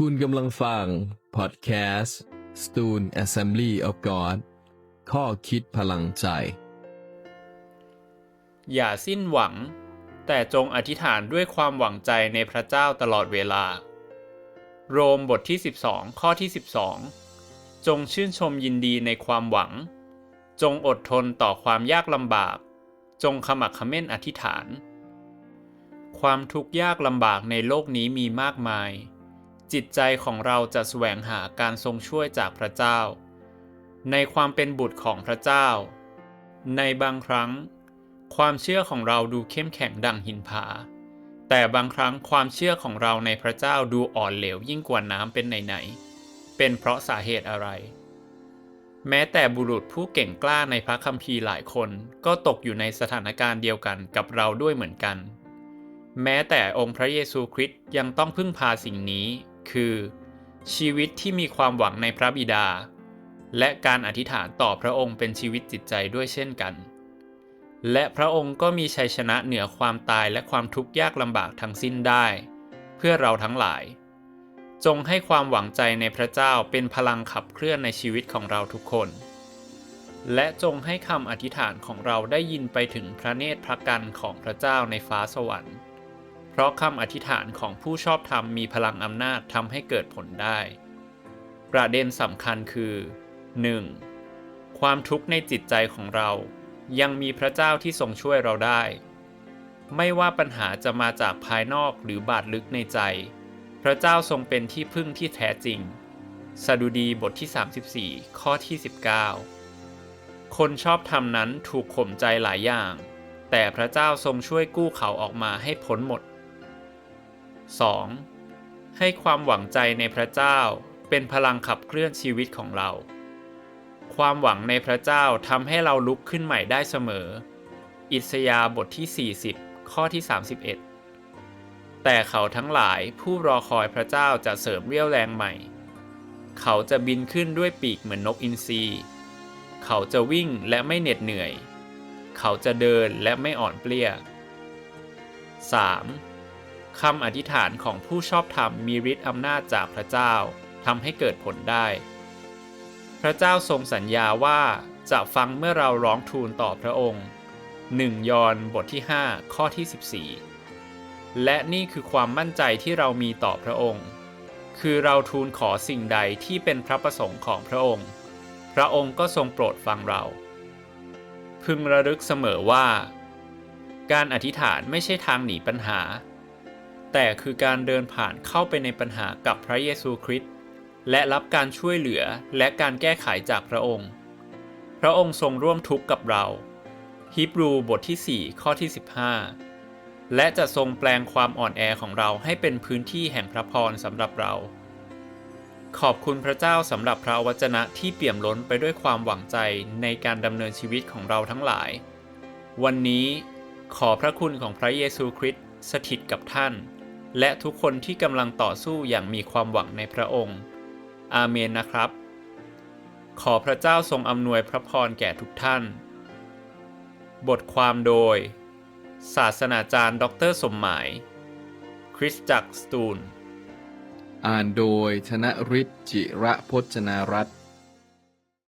คุณกำลังฟัง พอดแคสต์ Stone Assembly of God ข้อคิดพลังใจ อย่าสิ้นหวัง แต่จงอธิษฐานด้วยความหวังใจในพระเจ้าตลอดเวลา โรมบทที่ 12 ข้อที่ 12 จงชื่นชมยินดีในความหวัง จงอดทนต่อความยากลำบาก จงขมักขม้นอธิษฐาน ความทุกข์ยากลำบากในโลกนี้มีมากมาย จิตใจของเราจะแสวงหาการทรงช่วยจากพระเจ้า ในความเป็นบุตรของพระเจ้า ในบางครั้ง ความเชื่อของเราดูเข้มแข็งดังหินผา แต่บางครั้งความเชื่อของเราในพระเจ้าดูอ่อนเหลวยิ่งกว่าน้ำเป็นไหนๆเป็นเพราะสาเหตุอะไร แม้แต่บุรุษผู้เก่งกล้าในพระคัมภีร์หลายคนก็ตกอยู่ในสถานการณ์เดียวกันกับเราด้วยเหมือนกัน แม้แต่องค์พระเยซูคริสต์ยังต้องพึ่งพาสิ่งนี้ คือ ชีวิตที่มีความหวังในพระบิดา และการอธิษฐานต่อพระองค์เป็นชีวิตจิตใจด้วยเช่นกัน และพระองค์ก็มีชัยชนะเหนือความตายและความทุกข์ยากลำบากทั้งสิ้นได้ เพื่อเราทั้งหลาย จงให้ความหวังใจในพระเจ้าเป็นพลังขับเคลื่อนในชีวิตของเราทุกคน และจงให้คำอธิษฐานของเราได้ยินไปถึงพระเนตรพระกันของพระเจ้าในฟ้าสวรรค์ เพราะคำอธิษฐานของผู้ชอบธรรมมีพลังอำนาจทำให้เกิดผลได้ ประเด็นสำคัญคือ 1. ความทุกข์ในจิตใจของเรา ยังมีพระเจ้าที่ทรงช่วยเราได้ ไม่ว่าปัญหาจะมาจากภายนอกหรือบาดลึกในใจ พระเจ้าทรงเป็นที่พึ่งที่แท้จริง สดุดีบทที่ 34 ข้อที่ 19 คนชอบธรรมนั้นถูกข่มใจหลายอย่าง แต่พระเจ้าทรงช่วยกู้เขาออกมาให้พ้นหมด 2. ให้ความหวังใจในพระเจ้าเป็นพลังขับเคลื่อนชีวิตของเรา ความหวังในพระเจ้าทำให้เราลุกขึ้นใหม่ได้เสมอ อิสยาบทที่ 40 ข้อที่ 31 แต่เขาทั้งหลายผู้รอคอยพระเจ้าจะเสริมเรี่ยวแรงใหม่ เขาจะบินขึ้นด้วยปีกเหมือนนกอินทรีเขาจะวิ่งและไม่เหน็ดเหนื่อย เขาจะเดินและไม่อ่อนเปลี้ย 3. คำอธิษฐานของผู้ชอบธรรมมีฤทธิ์อำนาจจากพระเจ้าทำให้เกิดผลได้ พระเจ้าทรงสัญญาว่าจะฟังเมื่อเราร้องทูลต่อพระองค์ 1 ยอห์นบทที่ 5 ข้อที่ 14 และนี่คือความมั่นใจที่เรามีต่อพระองค์ คือเราทูลขอสิ่งใดที่เป็นพระประสงค์ของพระองค์ พระองค์ก็ทรงโปรดฟังเรา พึงระลึกเสมอว่า การอธิษฐานไม่ใช่ทางหนีปัญหา แต่คือการเดินผ่านเข้าไปในปัญหากับพระเยซูคริสต์และรับการช่วยเหลือและการแก้ไขจากพระองค์ พระองค์ทรงร่วมทุกข์กับเราฮีบรูบทที่ 4 ข้อที่ 15 และจะทรงแปลงความอ่อนแอของเราให้เป็นพื้นที่แห่งพระพรสำหรับเรา ขอบคุณพระเจ้าสำหรับพระวจนะที่เปี่ยมล้นไปด้วยความหวังใจในการดำเนินชีวิตของเราทั้งหลาย วันนี้ขอพระคุณของพระเยซูคริสต์สถิตกับท่าน และทุกคนที่กำลังต่อสู้อย่างมีความหวังในพระองค์ อาเมนนะครับ ขอพระเจ้าทรงอำนวยพระพรแก่ทุกท่าน บทความโดย ศาสนาจารย์ดออเตอร์สมหมาย คริสตจักรสตูลอ่านโดยธนฤทธิ์จิระพจนารัตน์